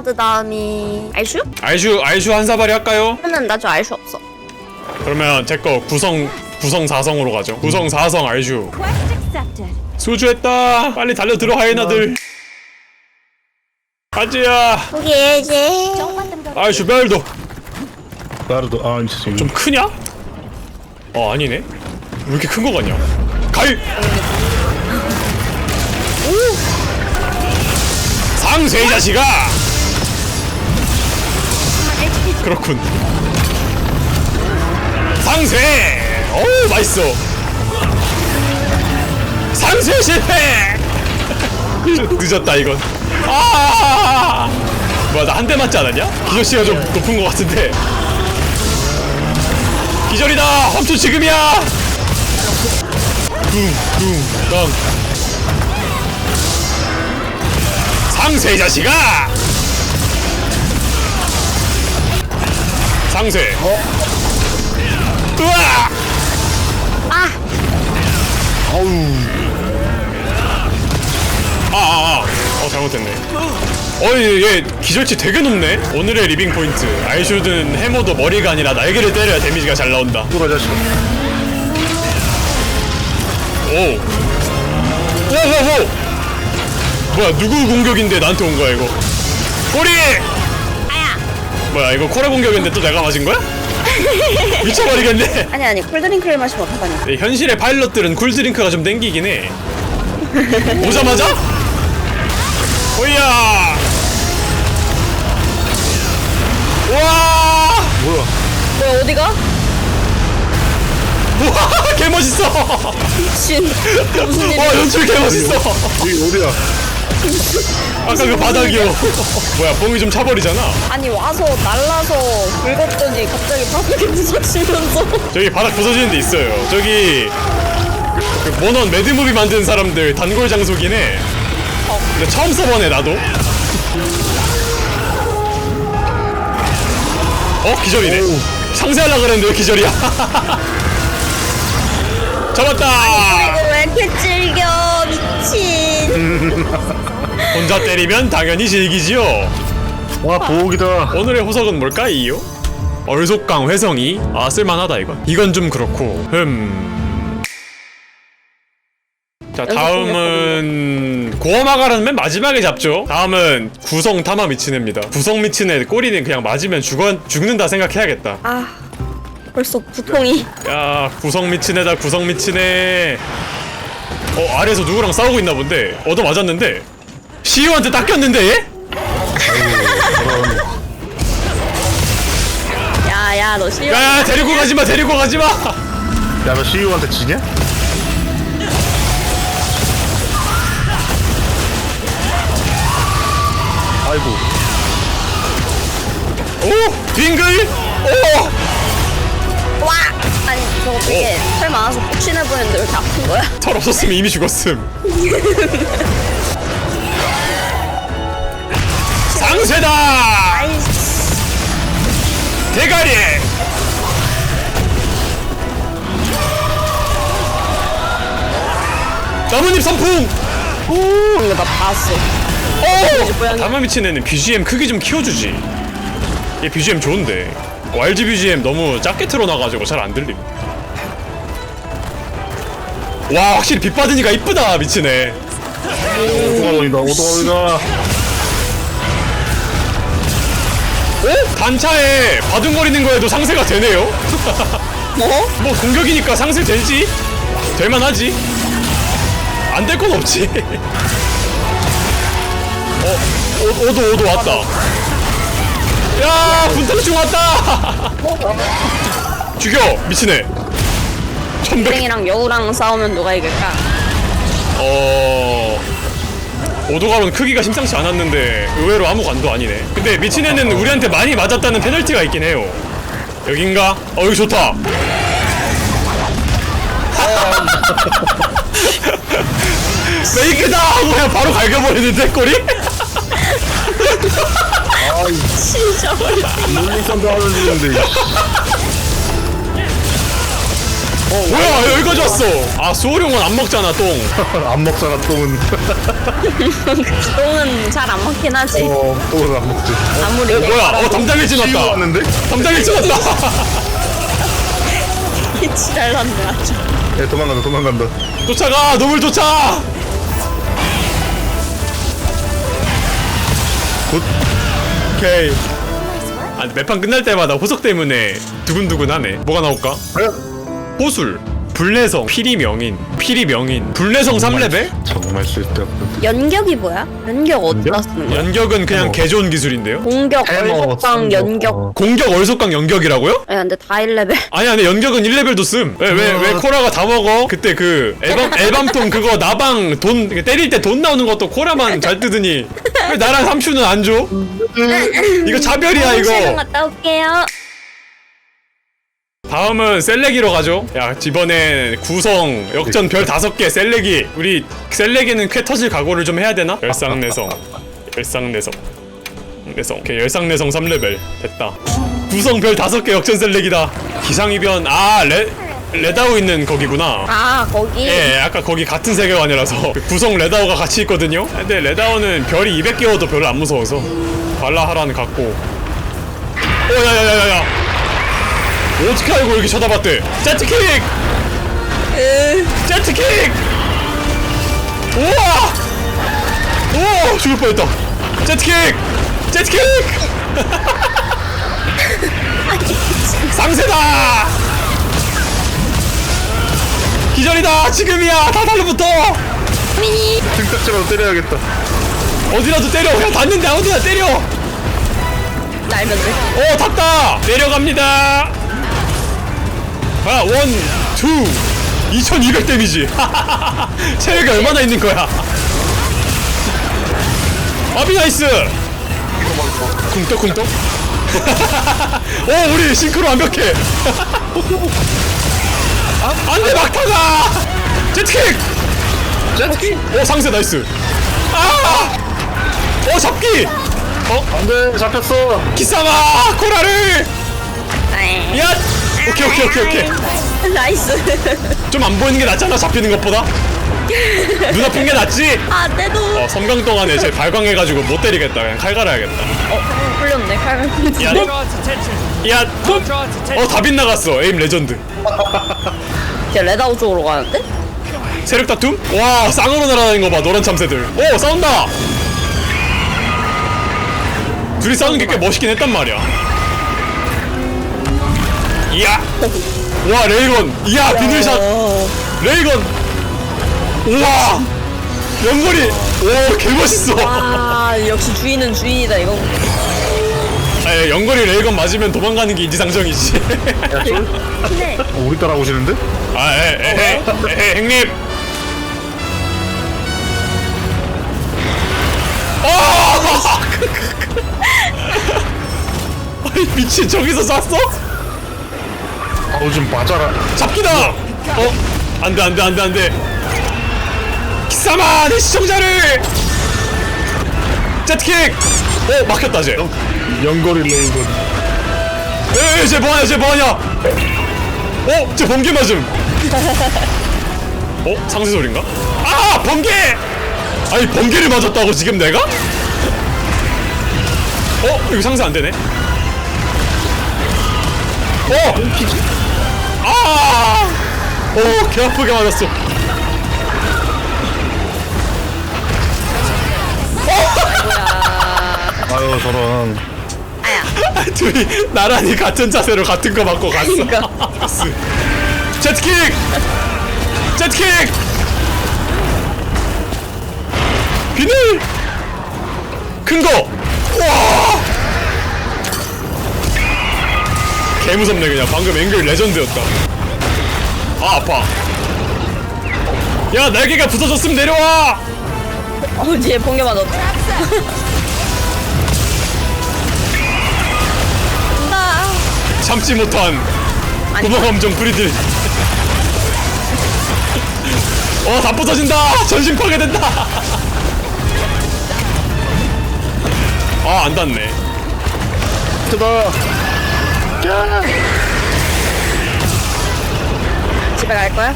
카드 다음이 알슈? 알슈 알슈 한 사발이 할까요? 하면 나저 알슈 없어. 그러면 제 거 구성 구성 4성으로 가죠. 구성 4성 알슈. Quest accepted. 수주했다. 빨리 달려 들어 하이나들. 가지야. 포기해야지. Don't let them go. 알슈 벨도. 아 진짜 좀 크냐? 어 아니네. 왜 이렇게 큰 거 같냐? 가이. 상세 이 자식아. 그렇군. 상세. 어우 맛있어. 상세 실패. 늦었다 이건. 아. 뭐야 나 한 대 맞지 않았냐? 기저씨가 좀 높은 것 같은데. 기절이다! 험투 지금이야! 둥 둥 땅 상세 이 자식아! 상세 으아! 아! 아아 아 어 잘못했네 어이 얘 기절치 되게 높네 오늘의 리빙 포인트 아이슈드는 해머도 머리가 아니라 날개를 때려야 데미지가 잘 나온다 누가 자식 오. 오 오 오. 뭐야 누구 공격인데 나한테 온 거야 이거? 꼬리. 뭐야 이거 코레 공격인데 또 내가 맞은 거야? 미쳐버리겠네. 아니 아니 콜드링크를 마시면 어떡하니? 네, 현실의 파일럿들은 쿨드링크가 좀 땡기긴 해. 오자마자? 오야. 와. 뭐야 뭐 어디가? 우와 개 멋있어. 미친. 무슨 와 일이야? 연출 개 멋있어. 여기 어디야 아까 그 바닥이요. 뭐야 뽕이 좀 차버리잖아. 아니 와서 날라서 긁었더니 갑자기 바닥에 부서지면서 저기 바닥 부서지는 데 있어요. 저기 그 모넌 매드무비 만든 사람들 단골 장소긴 해. 근데 처음 써보네 나도. 어 기절이네. 상세하려 그랬는데 왜 기절이야? 잡았다. 이거 왜 이렇게 즐겨 미친. 혼자 때리면 당연히 즐기지요. 와 보옥이다. 오늘의 호석은 뭘까요? 얼속강 회성이? 아 쓸만하다 이건. 이건 좀 그렇고. 흠. 자 다음은 고어마가라는 맨 마지막에 잡죠. 다음은 구성 타마 미친애입니다. 구성 미친애 꼬리는 그냥 맞으면 죽어, 죽는다 생각해야겠다. 아 벌써 부통이. 야 구성 미친애다 구성 미친애 어 아래에서 누구랑 싸우고 있나 본데. 얻어 맞았는데 시우한테 닦였는데 얘? 야야 너 싫어? 야야 데리고 가지마 데리고 가지마 야너 CEO한테 지냐? 아이고 오 빙글 오 와! 아니 저거 되게 털 많아서 폭신해 보이는데 왜 이렇게 아픈 거야? 털 없었으면 이미 죽었음. 아이씨 대가리! 나뭇잎 선풍! 오 이거 나 봤어 오! 다마 미친 애는 BGM 크기 좀 키워주지. 얘 BGM 좋은데. YG BGM 너무 작게 틀어놔가지고 잘 안 들림. 와 확실히 빛 받으니까 이쁘다 미친애. 오도가로이다 오도가로이다 단차에 바둥거리는 거에도 상세가 되네요? 뭐? 뭐 공격이니까 상세 되지? 될만하지? 안 될 건 없지. 어, 오, 오도 오도 왔다. 야, 분탕충 왔다. 죽여, 미친애. 천백. 땡이랑 여우랑 싸우면 누가 이길까? 어. 오도가로는 크기가 심상치 않았는데 의외로 아무 관도 아니네. 근데 미친 애는 우리한테 많이 맞았다는 페널티가 있긴 해요. 여긴가? 어 여기 좋다. 페이크다 하고 그냥 바로 갈겨버리는데 꼬리? 진짜 물리선도 하는 중인데 뭐야 여기까지 왔어. 아 수호룡은 안 먹잖아 똥. 안 먹잖아 똥은. 똥은 잘 안 먹긴 하지. 어 똥은 안 먹지. 아무리 어, 뭐야 어 담장에 시우 지났다. 왔는데? 담장에 지났다. 잘 났네 아주. 야 도망간다 도망간다. 쫓아가 놈을 쫓아! 굿. 오케이. 아 매판 끝날 때마다 호석 때문에 두근두근하네. 뭐가 나올까? 과연 호술 불내성 피리 명인 피리 명인 불내성 3레벨? 정말 쓸데없는 연격이 뭐야? 연격 어디다 연격? 쓰는 거야? 연격은 그냥 해머. 개 좋은 기술인데요 공격, 해머 얼속강, 쓴 거. 연격. 어. 공격 얼속강 연격이라고요? 야 근데 다 1레벨. 아니 아니 연격은 1레벨도 씀. 왜 왜 왜 코라가 다 먹어? 그때 그 앨범 앨범통 그거 나방 돈 때릴 때 돈 나오는 것도 코라만 잘 뜨더니 왜 나랑 삼촌은 안 줘? 이거 차별이야 이거. 갔다 올게요. 다음은 셀레기로 가죠. 야 이번엔 구성 역전 별 다섯 개 셀레기. 우리 셀레기는 쾌 터질 각오를 좀 해야 되나? 열상내성, 열상내성, 내성. 오케이 열상내성 3레벨 됐다. 구성 별 다섯 개 역전 셀레기다. 기상이변 아 레. 레다우 있는 거기구나. 아 거기. 예, 아까 거기 같은 세계관이라서 그 구성 레다오가 같이 있거든요. 근데 레다오는 별이 200개여도 별로 안 무서워서 발라하라는 같고. 어떻게 알고 이렇게 쳐다봤대? 제트킥! 제트킥! 우와! 오, 죽을 뻔했다. 제트킥! 제트킥! 상세다! 기절이다! 지금이야! 다 달려붙어! 등딱지라도 때려야겠다 어디라도 때려! 그냥 닿는데 어디나 때려! 날면 돼. 오 탔다 내려갑니다 아 원, 투. 2200 데미지. 체력이 얼마나 있는 거야? 아비 나이스. 쿵떡쿵떡? 오 우리 싱크로 완벽해. 안돼 막타가. 제트킥. 제트킥? 오 상세 나이스. 아오 잡기. 어 안돼 잡혔어. 기사마 코라를. 에이. 야 오케이 오케이 오케이 오케이. 나이스. 좀 안 보이는 게 낫잖아 잡히는 것보다. 눈 아픈 게 낫지? 아 내도. 어 섬광 동안에 제 발광해가지고 못 때리겠다. 그냥 칼 갈아야겠다. 어 풀렸네 칼. 야, 야어다 빗나갔어 에임 레전드. 쟤 레다우 쪽으로 가는데? 세력 다툼? 와 쌍으로 날아다니는 거 봐 노란 참새들. 오 싸운다! 둘이 싸우는 게 꽤 멋있긴 했단 말이야 이야 와 레이건 이야 비늘샷 어. 레이건 우와 연거리 오 개멋있어 아 역시 주인은 주인이다 이거. 아, 예, 연거리 레이건 맞으면 도망가는 게 인지상정이지? 네. 어, 우리 따라오시는데? 아 에, 에헤 에헤 형님 아! 아니 미친 저기서 쐈어? 어우 좀 맞아라 잡기다! 어? 안 돼 안 돼 안 돼 안 돼 기사마 내 시청자를! 제트킥! 어 막혔다 쟤 연거리 레이건 에이 쟤 뭐하냐 쟤 뭐하냐 어? 쟤 번개 맞음 어? 상세 소린가? 아 번개! 아니 번개를 맞았다고 지금 내가? 어? 이거 상세 안 되네 어! 아! 오, 개 아프게 맞았어. 아유 저런 아, 둘이 나란히 같은 자세로 같은 거 맞고 갔어. 그러니까. 제트킥! 제트킥! 비늘! 큰 거! 와! 개 무섭네 그냥 방금 앵글 레전드였다. 아 아파. 야 날개가 부서졌으면 내려와! 어 뒤에 번개 맞았다. 나. 참지 못한 아니. 구멍함정 프리들 어다 부서진다 전신 파괴된다 아 안 닿네 크다 야 집에 갈 거야?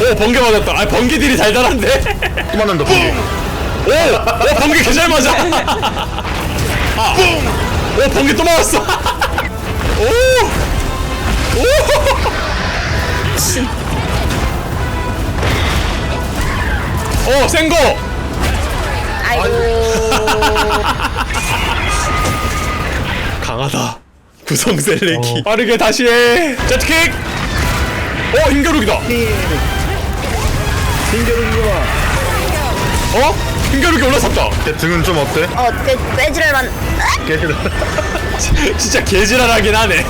오 번개 맞았다 아 번개들이 달달한데 또 번개 오! 오 번개 개잘 맞아 아. 오 번개 또 맞았어 오! 오! 오 센 거 아이고. 강하다 구성 셀렉이 빠르게 다시 해 제트킥 어 힘겨루기다. 핑계르기구나. 어? 힘겨루기 올라섰다. 걔 등은 좀 어때? 어, 빼, 빼지랄만. 걔들 진짜 개지랄하긴 하네.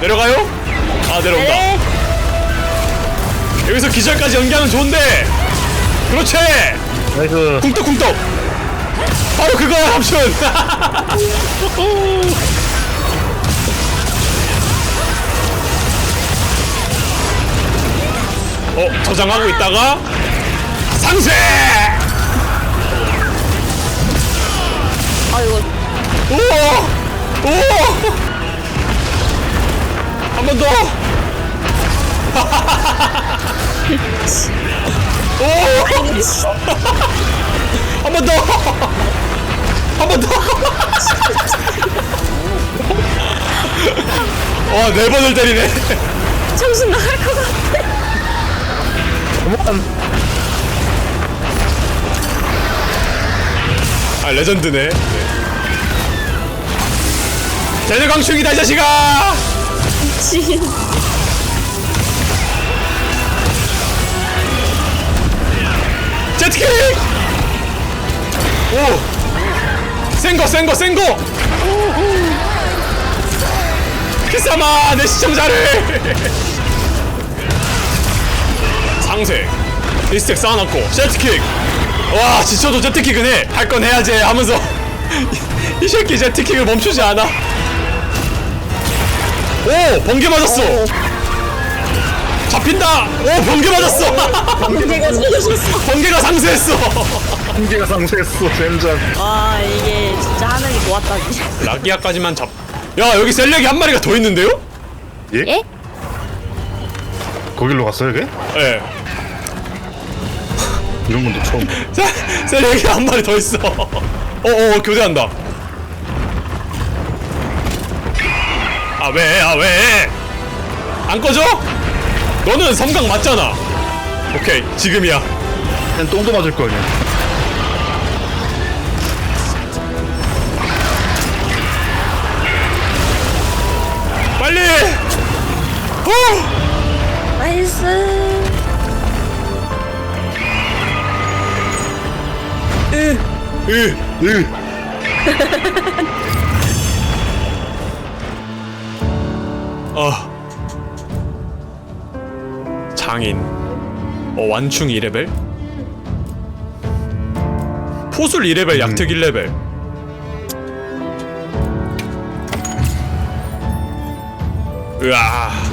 내려가요? 아 내려온다. 네. 여기서 기절까지 연기하면 좋은데. 그렇지. 나이스. 쿵떡쿵떡. 바로 그거야 삼촌 어 저장하고 있다가 상쇄 아이고. 우와 우와 한번 더. 오! 한번 더. 한 번 더. 와, 네 번을 때리네. 정신 나갈 것 같아. 그만 아, 레전드네. 쟤네 광충이다, 이 자식아! 미친. 제트킥! 오! 센거, 센거, 센거! 키사마, 내 시청자를! 상세. 리스텍 쌓아놨고, 제트킥! 와, 지쳐도 제트킥은 해! 할 건 해야지! 하면서. 이 새끼 제트킥을 멈추지 않아. 오! 번개 맞았어! 잡힌다! 오! 번개 맞았어! 번개가 쏟아졌어. 번개가 상쇄했어! 핑계가 상쇄했어 젠장 와, 이게 진짜 하늘이 모았다지. 라기아까지만 잡. 야 여기 셀렉이 한 마리가 더 있는데요? 예? 예? 거길로 갔어요 걔? 예. 이런 건또 처음 봐. 셀- 셀렉이 한 마리 더 있어. 어 어 교대한다. 아 왜? 아 왜? 안 꺼져? 너는 섬광 맞잖아. 오케이 지금이야. 그냥 똥도 맞을 거 아니야 빨리. 어. 나이스. 으. 으 아. 장인. 어, 완충 2레벨? 포술 2레벨, 약특 1레벨. 으아.